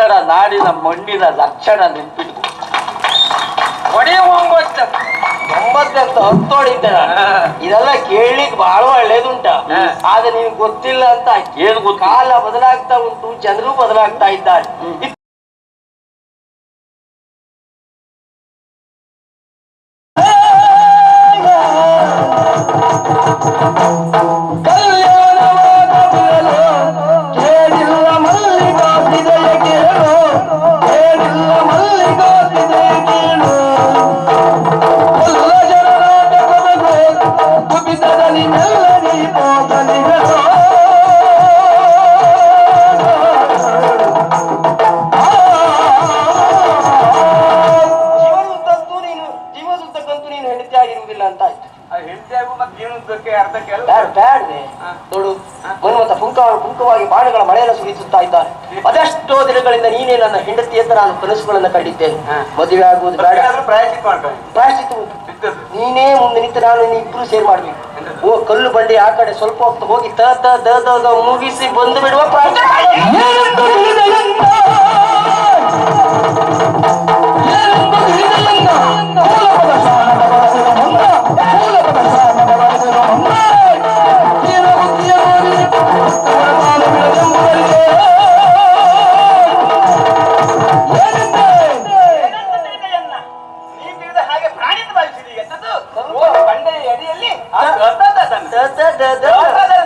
ಕನ್ನಡ ನಾಡಿನ ಮಣ್ಣಿನ ಲಕ್ಷಣ ನೆನ್ಪಿಟ್ಕೊ. ಒಡೆಯ ಒಂಬತ್ತು. ಹತ್ತು ಇದೆಲ್ಲ ಕೇಳಲಿಕ್ಕೆ ಬಹಳ ಒಳ್ಳೇದುಂಟ. ಆದ್ರೆ ನೀವು ಗೊತ್ತಿಲ್ಲ ಅಂತ. ಏನು ಗೊತ್ತು ಕಾಲ ಬದಲಾಗ್ತಾ ಉಂಟು ಜನರು ಬದಲಾಗ್ತಾ ಇದ್ದಾರೆ. ಬಾಣಗಳ ಮಳೆಯನ್ನು ಸುರಿಸುತ್ತಾ ಇದ್ದಾನೆ. ಅದೆಷ್ಟೋ ದಿನಗಳಿಂದ ನೀನೇ ನನ್ನ ಹೆಂಡತಿ ಅಂತ ನಾನು ಕನಸುಗಳನ್ನ ಕಂಡಿದ್ದೇನೆ. ಮದುವೆ ಆಗುವುದು ಬೇಡ. ಪ್ರಾಯಶ್ಚಿತ್ತ. ನೀನೇ ಮುಂದೆ ನಿಂತು ನಾನು ಇಬ್ರು ಸೇರ್ ಮಾಡ್ಬೇಕು. ಓ ಕಲ್ಲು ಬಂಡಿ ಆ ಕಡೆ ಸ್ವಲ್ಪ ಹೊತ್ತು ಹೋಗಿ ತ ತ ದ ಮುಗಿಸಿ ಬಂದು ಬಿಡುವ ನೀ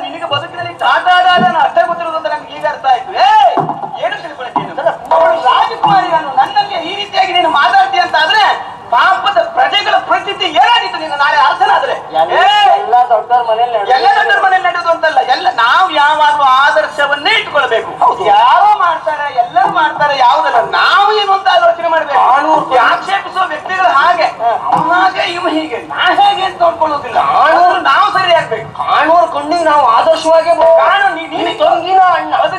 ನಿನಗೆ ಬದುಕಿನಲ್ಲಿ ಟಾಟಾದ ಅಷ್ಟೇ ಗೊತ್ತಿರೋದು ಅಂತ ನಮ್ಗೆ ಈಗ ಅರ್ಥ ಆಯ್ತು. ಏ ಏನು ತಿಳ್ಕೊಳ್ತೀನಿ ಅವಳು ರಾಜಕುಮಾರಿ ನಾನು ನನ್ನಲ್ಲಿ ಈ ರೀತಿಯಾಗಿ ನೀನು ಮಾತಾಡ್ತೀಯ ಅಂತ ಆದ್ರೆ ಪಾಪದ ಪ್ರಜೆಗಳ ಪರಿಸ್ಥಿತಿ ಏನಾಗಿತ್ತು ನೀನು ನಾಳೆ ಅರಸನಾದ್ರೆ ಏ ಎಲ್ಲ ದೊಡ್ಡವ್ರ ಮನೇಲಿ ಎಲ್ಲ ದೊಡ್ಡರ ಮನೇಲಿ ನಡೆಯೋದು ಅಂತಲ್ಲ ಎಲ್ಲ ನಾವು ಯಾವಾಗಲೂ ಆದರ್ಶವನ್ನೇ ಇಟ್ಕೊಳ್ಬೇಕು ಯಾರೋ ಮಾಡ್ತಾರೆ ಎಲ್ಲರೂ ಮಾಡ್ತಾರೆ ಯಾವುದಲ್ಲ ನಾವು ಏನು ಅಂತ ಆಲೋಚನೆ ಮಾಡ್ಬೇಕು? ಆಕ್ಷೇಪಿಸುವ ವ್ಯಕ್ತಿಗಳು ಹಾಗೆ. ಅವಾಗ ಹಾಗೆ ಇವ ಹೀಗೆ. ನಾ ಹೇಗೆ ಅಂತ ನೋಡ್ಕೊಳ್ಳೋದಿಲ್ಲ ಕಾನೂನು ನಾವು ಸರಿ ಆಗ್ಬೇಕು ಕಣ್ಣಿಗೆ ನಾವು ಆದರ್ಶವಾಗಿ ಕಾಣು ನೀ- ನೀನು. ತಂಗಿನ ಅಣ್ಣ. ಅದು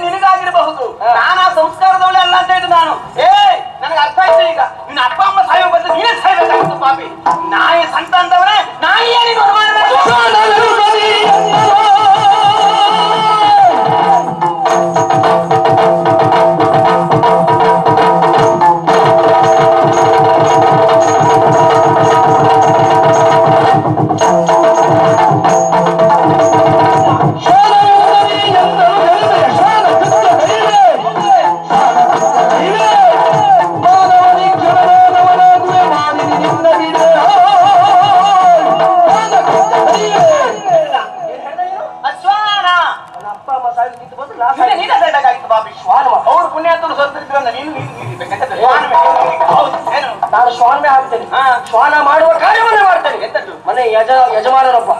ಶ್ವಾನ ಮಾಡುವ ಕಾರ್ಯವನ್ನೇ ಮಾಡ್ತಾನೆ ಎಂತದ್ದು? ಮನೆ ಯಜ ಯಜಮಾನರೊಬ್ಬ.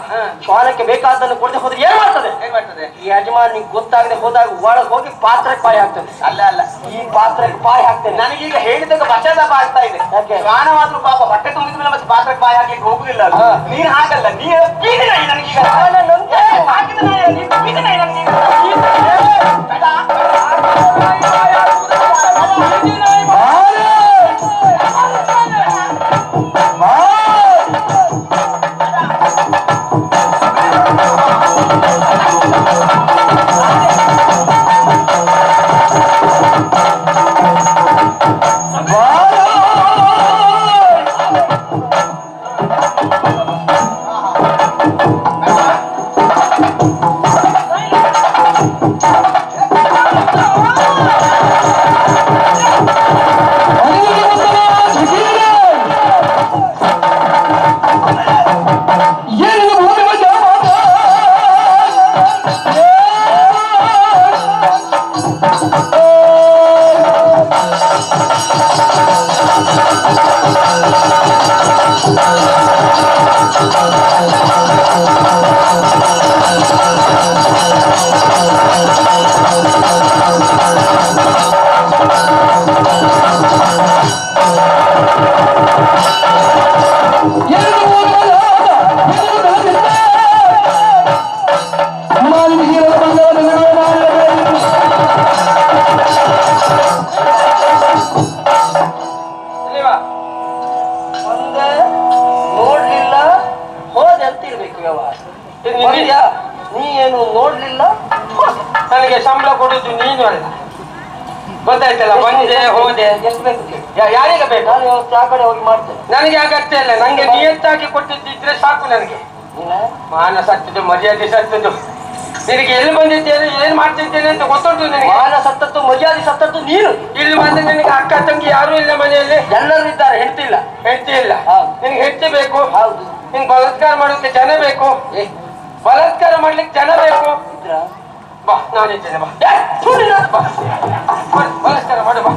ಶ್ವಾನಕ್ಕೆ ಬೇಕಾದನ್ನು ಕೊಡದೆ ಹೋದ್ರೆ ಏನ್ ಮಾಡ್ತದೆ ಏನ್ ಮಾಡ್ತದೆ ಈ ಯಜಮಾನಿಗೆ ಗೊತ್ತಾಗದೆ ಹೋದಾಗ ಒಳಗೆ ಹೋಗಿ ಪಾತ್ರಕ್ಕೆ ಪಾಯ ಹಾಕ್ತದೆ ಅಲ್ಲ ಅಲ್ಲ ಈ ಪಾತ್ರಕ್ಕೆ ಪಾಯ ಹಾಕ್ತೇನೆ ನನಗೀಗ ಹೇಳಿದಾಗ ಪಶ್ಚಾತ್ತಾಪ ಆಗ್ತಾ ಇದೆ ಯಾಕೆ? ಮಾತ್ರ ಪಾಪ ಬಟ್ಟೆ ತುಂಬಿದ ಮೇಲೆ ಮತ್ತೆ ಪಾತ್ರಕ್ಕೆ ಪಾಯ ಹಾಕಿ ಹೋಗುದಿಲ್ಲ. ನೀನು ನೀನ್ ಹಾಗಲ್ಲ ನೀ ನನಗೀಗ ಶ್ವಾನ ಹಾಕಿದ ನನಗೀಗ. ಒಂದೇ ನೋಡ್ಲಿಲ್ಲ ಹೋದೆ ಅಂತ ಇರ್ಬೇಕು ವ್ಯವಹಾರ? ನೀ ಏನು ನೋಡ್ಲಿಲ್ಲ. ನನಗೆ ಸಂಬಳ ಕೊಡುದು ನೀನು ಅಲ್ಲ. ಗೊತ್ತಾಯ್ತಲ್ಲ ಬಂದೆ ಹೋದೆ. ಎಷ್ಟು ಬೇಕು ಯಾರಿಗೆ ಬೇಕು? ನಾನು ಇವತ್ತು ಆ ಕಡೆ ಹೋಗಿ ಮಾಡ್ತೇನೆ. ನನಗೆ ಅಗತ್ಯ ಇಲ್ಲ ನಂಗೆ ನಿಯತ್ತಾಗಿ ಕೊಟ್ಟಿದ್ದಿದ್ರೆ ಸಾಕು ನನಗೆ. ನೀನ ಮಾನ ಸತ್ತದು ಮರ್ಯಾದೆ ಸತ್ತದು ನಿನಗೆ ಎಲ್ಲಿ ಬಂದಿದ್ದೇನೆ ಏನ್ ಮಾಡ್ತಿದ್ದೇನೆ ಅಂತ ಗೊತ್ತುಂಟು ನಿನಗೆ? ಮಾನ ಸತ್ತದ್ದು ಮಜಾದಿ ಸತ್ತದ್ದು ನೀನು. ಇಲ್ಲಿ ಬಂದ ನಿನಗೆ ಅಕ್ಕ ತಂಗಿ ಯಾರು ಇಲ್ಲ ಮನೆಯಲ್ಲಿ? ಎಲ್ಲರೂ ಇದ್ದಾರೆ ಹೆಂಡತಿ ಇಲ್ಲ. ಹೆಂಡತಿ ಇಲ್ಲ. ನಿನ್ಗೆ ಹೆಂಡತಿ ಬೇಕು? ಹೌದು. ನಿನ್ ಬಲತ್ಕಾರ ಮಾಡೋಕೆ ಜನ ಬೇಕು? ಬಲಾತ್ಕಾರ ಮಾಡ್ಲಿಕ್ಕೆ ಜನ ಬೇಕು? ಬಾ ನಾನಿದ್ದೇನೆ. ಬಾ, ಬಲಾತ್ಕಾರ ಮಾಡು ಬಾ.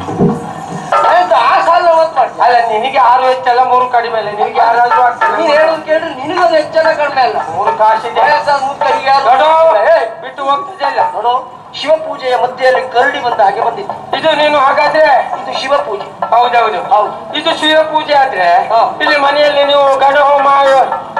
ಅಲ್ಲ ನಿನಗೆ ಆರು ಹೆಚ್ಚಲ್ಲ ಮೂರು ಕಡಿಮೆ ಇಲ್ಲ ನಿನಗೆ ಯಾರಾದ್ರೂ ಆಗ್ತದೆ ನೀನ್ ಹೇಳೋದು ಕೇಳಿದ್ರೆ ನಿನಗದು ಹೆಚ್ಚನ ಕಡಿಮೆ ಅಲ್ಲ. ಮೂರು ಕಾಶಿದೆ ಬಿಟ್ಟು ಹೋಗ್ತಿದ್ದೆ ಇಲ್ಲ. ನೋಡು ಶಿವಪೂಜೆಯ ಮಧ್ಯೆಯಲ್ಲಿ ಕರಡಿ ಬಂದ ಹಾಗೆ ಬಂದಿತ್ತು. ಇದು ನೀನು ಹಾಗಾದ್ರೆ? ಇದು ಶಿವಪೂಜೆ. ಹೌದೌದು. ಹೌದು. ಇದು ಶಿವ ಪೂಜೆ ಆದ್ರೆ ಇಲ್ಲಿ ಮನೆಯಲ್ಲಿ ನೀವು ಗಣ ಹೋಮ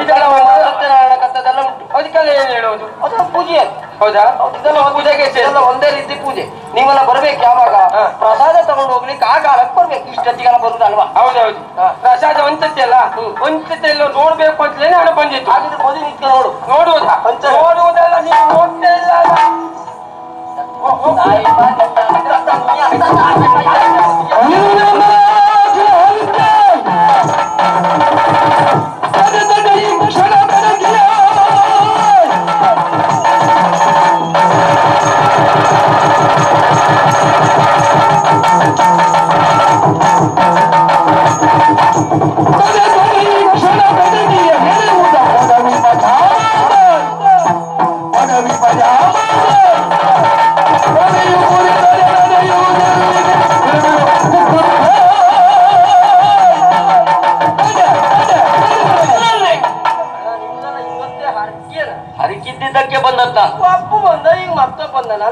ಇದೆಲ್ಲ ಸತ್ಯನಾರಾಯಣ ಕಥದೆಲ್ಲ ಉಂಟು. ಅದಕ್ಕೆಲ್ಲ ಏನ್ ಹೇಳೋದು ಅದು ಪೂಜೆ ಅದು. ಹೌದಾ? ಇದೆಲ್ಲ ಒಂದು- ಪೂಜೆಗೆ. ಒಂದೇ ರೀತಿ ಪೂಜೆ. ನೀವೆಲ್ಲ ಬರ್ಬೇಕು ಯಾವಾಗ? ಪ್ರಸಾದ ತಗೊಂಡು ಹೋಗ್ಲಿಕ್ಕೆ ಆ ಕಾಲಕ್ಕೆ ಬರ್ಬೇಕು. ಇಷ್ಟೊತ್ತಿಗೆಲ್ಲ ಬರುದಲ್ವಾ? ಹೌದೌದು. ಪ್ರಸಾದ ಒಂದ್ಸತಿ ಅಲ್ಲ? ಎಲ್ಲ ನೋಡ್ಬೇಕು ಅಂತಲೇ ನಾನು ಬಂದಿದ್ದು. ಹಾಗಿದ್ರೆ ಬದಿ ನೋಡು. ನೋಡುವುದಾ?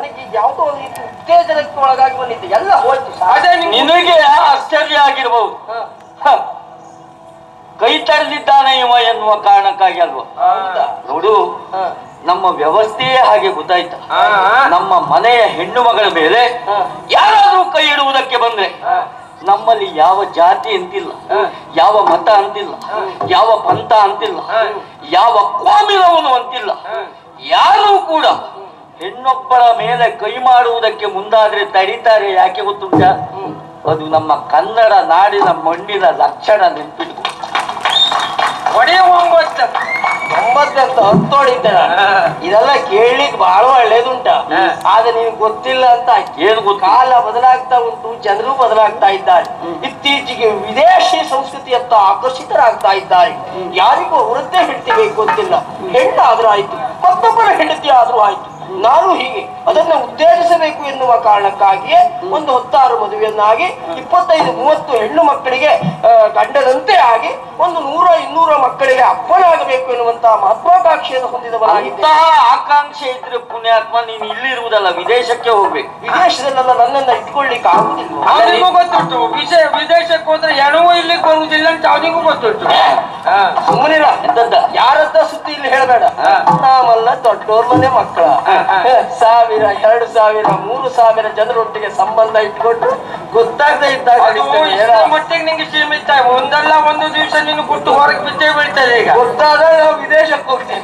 ಬಂದ ನನಗೆ ಯಾವುದೋ ರೀತಿ ಉತ್ತೇಜನಕ್ಕೆ ಒಳಗಾಗಿ ಎಲ್ಲ ಹೋಯ್ತು. ಅದೇ ನಿನಗೆ ಆಶ್ಚರ್ಯ ಆಗಿರ್ಬಹುದು. ಕೈ ತಡೆದಿದ್ದಾನೆ ಇವ ಎನ್ನುವ ಕಾರಣಕ್ಕಾಗಿ ಅಲ್ವಾ? ನೋಡು ನಮ್ಮ ವ್ಯವಸ್ಥೆಯೇ ಹಾಗೆ ಗೊತ್ತಾಯ್ತ. ನಮ್ಮ ಮನೆಯ ಹೆಣ್ಣು ಮಗಳ ಮೇಲೆ. ಯಾರಾದ್ರೂ ಕೈ ಇಡುವುದಕ್ಕೆ ಬಂದ್ರೆ. ನಮ್ಮಲ್ಲಿ ಯಾವ ಜಾತಿ ಅಂತಿಲ್ಲ. ಯಾವ ಮತ ಅಂತಿಲ್ಲ ಯಾವ ಪಂಥ ಅಂತಿಲ್ಲ. ಯಾವ ಕೋಮಿಲವನು ಅಂತಿಲ್ಲ ಯಾರೂ ಕೂಡ ಹೆಣ್ಣೊಬ್ಬಳ ಮೇಲೆ ಕೈ ಮಾಡುವುದಕ್ಕೆ ಮುಂದಾದ್ರೆ ತಡೀತಾರೆ ಯಾಕೆ ಗೊತ್ತುಂಟ? ಅದು ನಮ್ಮ ಕನ್ನಡ ನಾಡಿನ ಮಣ್ಣಿನ ಲಕ್ಷಣ ನೆನ್ಪಿಟ್ಕೊ. ಒಂಬತ್ತಂತ ನಾನು. ಇದೆಲ್ಲ ಕೇಳಿಕ್ ಬಹಳ ಒಳ್ಳೇದುಂಟ. ಆದ್ರೆ ನೀವು ಗೊತ್ತಿಲ್ಲ ಅಂತ. ಏನು ಕಾಲ ಬದಲಾಗ್ತಾ ಉಂಟು ಜನರು ಬದಲಾಗ್ತಾ ಇದ್ದಾರೆ. ಇತ್ತೀಚೆಗೆ ವಿದೇಶಿ ಸಂಸ್ಕೃತಿಯತ್ತ ಆಕರ್ಷಿತರಾಗ್ತಾ ಇದ್ದಾರೆ. ಯಾರಿಗೂ ವೃದ್ಧಿ ಹೆಂಡತಿ ಬೇಕು ಹೆಣ್ಣು ಹೆಣ್ಣಾದ್ರೂ ಆಯ್ತು ಮತ್ತೊಬ್ಬರ ಹೆಂಡತಿ ಆದ್ರೂ ಆಯ್ತು. ನಾನು ಹೀಗೆ ಅದನ್ನ ಉದ್ದೇಶಿಸಬೇಕು ಎನ್ನುವ ಕಾರಣಕ್ಕಾಗಿಯೇ ಒಂದು ಹತ್ತಾರು ಮದುವೆಯನ್ನಾಗಿ ಇಪ್ಪತ್ತೈದು ಮೂವತ್ತು ಹೆಣ್ಣು ಮಕ್ಕಳಿಗೆ ಗಂಡದಂತೆ ಆಗಿ ಒಂದು ನೂರ ಇನ್ನೂರ ಮಕ್ಕಳಿಗೆ ಅಪ್ಪನಾಗಬೇಕು ಎನ್ನುವಂತಹ ಮಹತ್ವಾಕಾಂಕ್ಷೆಯನ್ನು ಹೊಂದಿದವನಾಗಿದ್ದೆ ಅಂತಹ ಆಕಾಂಕ್ಷೆ ಇದ್ರೆ ಪುಣ್ಯಾತ್ಮ ನೀನು ಇಲ್ಲಿರುವುದಲ್ಲ ವಿದೇಶಕ್ಕೆ ಹೋಗ್ಬೇಕು. ವಿದೇಶದಲ್ಲೆಲ್ಲ ನನ್ನನ್ನ ಇಟ್ಕೊಳ್ಳಿಕ್ಕೆ ಆಗುದಿಲ್ಲ ಗೊತ್ತಿತ್ತು ಗೊತ್ತುಂಟು. ವಿಷಯ ವಿದೇಶಕ್ಕೆ ಹೋದ್ರೆ ಎಣವೂ ಇಲ್ಲಿ ಬರುವುದಿಲ್ಲ ಅಂತ ಅವನಿಗೂ ಗೊತ್ತುಂಟು. ಹಾ. ಸುಮ್ಮನಿರ ಎಂತದ್ದ ಯಾರತ್ತ ಸುದ್ದಿ ಇಲ್ಲಿ ಹೇಳಬೇಡ. ನಾವಲ್ಲ ದೊಡ್ಡೋರ್ ಮನೆ ಮಕ್ಕಳ. ಸಾವಿರ ಎರಡು ಸಾವಿರ ಮೂರು ಸಾವಿರ ಜನರೊಟ್ಟಿಗೆ ಸಂಬಂಧ ಇಟ್ಕೊಂಡು ಗೊತ್ತಾಗದೆ ಇದ್ದಾಗ ಮಟ್ಟಿಗೆ ನಿಂಗೆ ಸೀಮಿತ ಒಂದಲ್ಲ ಒಂದು ದಿವಸ ನೀನು ಕೊಟ್ಟು ಹೊರಗೆ ಬಿದ್ದೇ ಬೀಳ್ತದೆ ಈಗ. ಗೊತ್ತಾದ ವಿದೇಶಕ್ಕೆ ಹೋಗ್ತೀನಿ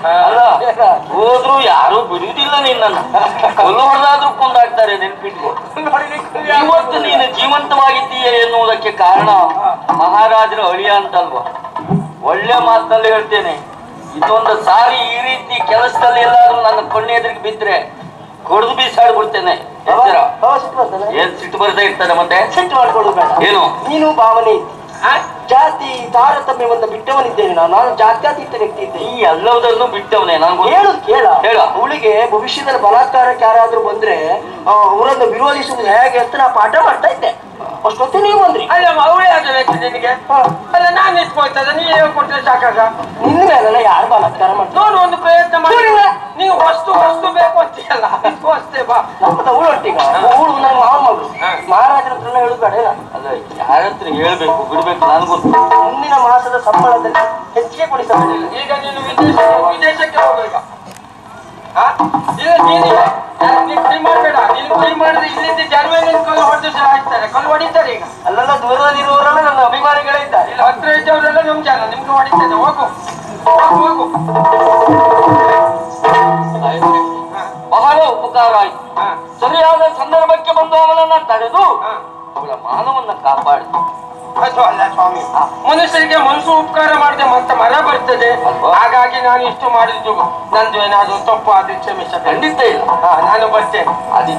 ಹೋದ್ರು ಯಾರು ಬಿಡುವುದಿಲ್ಲ ನಿನ್ನನ್ನು. ಕೊಲ್ಲು ಹೊಡೆದಾದ್ರೂ ಕುಂದಾಗ್ತಾರೆ ನೆನ್ಪಿಟ್ಕೊ. ನೋಡ್ಲಿಕ್ಕೆ ಇವತ್ತು ನೀನು ಜೀವಂತವಾಗಿದ್ದೀಯ ಎನ್ನುವುದಕ್ಕೆ ಕಾರಣ ಮಹಾರಾಜರ ಅಳಿಯ ಅಂತಲ್ವ. ಒಳ್ಳೆ ಮಾತಲ್ಲಿ ಹೇಳ್ತೇನೆ. ಇದೊಂದು ಸಾರಿ ಈ ರೀತಿ ಕೆಲಸದಲ್ಲಿ ಎಲ್ಲಾದ್ರೂ ನನ್ನ ಕಣ್ಣೆದುರಿಗೆ ಬಿದ್ರೆ ಕೊಡ್ದು ಬೀಸಾಡಿ ಬಿಡ್ತೇನೆ? ಏನ್ ಸಿಟ್ಟು ಬರ್ತಾ ಇರ್ತಾನೆ ಮತ್ತೆ? ಸಿಟ್ಟು ಮಾಡ್ಕೊಳ್ಳೋದು ಬೇಡ. ಏನು? ನೀನು ಭಾವನೆ. ಜಾತಿ ತಾರತಮ್ಯವನ್ನು ಬಿಟ್ಟವನಿದ್ದೇನೆ ನಾನು. ನಾನು ಜಾತ್ಯಾತೀತ ವ್ಯಕ್ತಿ ಇದ್ದೆ ಈ ಎಲ್ಲವುದನ್ನು ಬಿಟ್ಟವನೇ ನಾನು ಹೇಳು ಕೇಳ. ಹೇಳ. ಅವಳಿಗೆ ಭವಿಷ್ಯದಲ್ಲಿ ಬಲಾತ್ಕಾರಕ್ಕೆ ಯಾರಾದ್ರೂ ಬಂದ್ರೆ ಅವರನ್ನು ವಿರೋಧಿಸುವುದು ಹೇಗೆ ಅಂತ ನಾ ಪಾಠ ಮಾಡ್ತಾ ಇದ್ದೆ. ಅಷ್ಟೊತ್ತೆ ನೀವು ಬಂದ್ರಿ? ಅಲ್ಲ ಅವಳೇ ಆಗಬೇಕು ನಿನಗೆ. ಅಲ್ಲ ನಾನು ಇಟ್ಕೊಳ್ತದ ನೀ ಹೇಳ್ಕೊಟ್ರೆ ಸಾಕಾಗ? ನಿನ್ನ ಮೇಲೆಲ್ಲ ಯಾರು ಬಲಾತ್ಕಾರ ಮಾಡ್ತಾರೆ? ನೋಡು ಒಂದು ಪ್ರಯತ್ನ ಮಾಡಿ? ನೀವು ವಸ್ತು ವಸ್ತು ಬೇಕು ಅಂತೀಯಲ್ಲ ಅಷ್ಟೇ ಬಾ. ಅವಳು ಅವಳೊಟ್ಟಿಗ ಅವಳು ನನ್ನ ಮಾವ ಮಗಳು. ಮಹಾರಾಜರ ಹತ್ರ ಹೇಳುದು ಅಲ್ಲ ಯಾರ ಹತ್ರ ಹೇಳ್ಬೇಕು ಬಿಡ್ಬೇಕು ನಾನು ಗೊತ್ತು. ಮುಂದಿನ ಮಾಸದ ಸಂಬಳದಲ್ಲಿ ಹೆಚ್ಚಿಗೆ ಕೊಡಿಸಬೇಕಿಲ್ಲ ಈಗ ನೀನು ವಿದೇಶ ವಿದೇಶಕ್ಕೆ ಹೋಗ್ಬೇಕ. ಕಲ್ಲು ಹೊಡಿತಾರೆ ಈಗ. ಅಲ್ಲೆಲ್ಲ ದೂರದಲ್ಲಿರುವವರೆಲ್ಲ ನನ್ನ ಅಭಿಮಾನಿಗಳೇ ಇದ್ದಾರೆ. ಇಲ್ಲಿ ಹತ್ರ ಇದ್ದವರೆಲ್ಲ ನಮ್ ಜನ ನಿಮ್ಗೆ ಹೊಡಿತಾರೆ ಹೋಗು. ಹೋಗು ಹೋಗು. ಮನುಷ್ಯರಿಗೆ ಮನಸ್ಸು ಉಪಕಾರ ಮಾಡಿದೆ ಮತ್ತೆ ಮರ ಬರ್ತದೆ. ಹಾಗಾಗಿ ನಾನು ಇಷ್ಟು ಮಾಡಿದ್ದು. ನಂದು ಏನಾದ್ರು ತಪ್ಪು ಆದ್ರೆ ಕ್ಷಮಿಸ ಖಂಡಿತ ಇಲ್ಲ. ನಾನು ಬರ್ತೇನೆ. ಅದಿ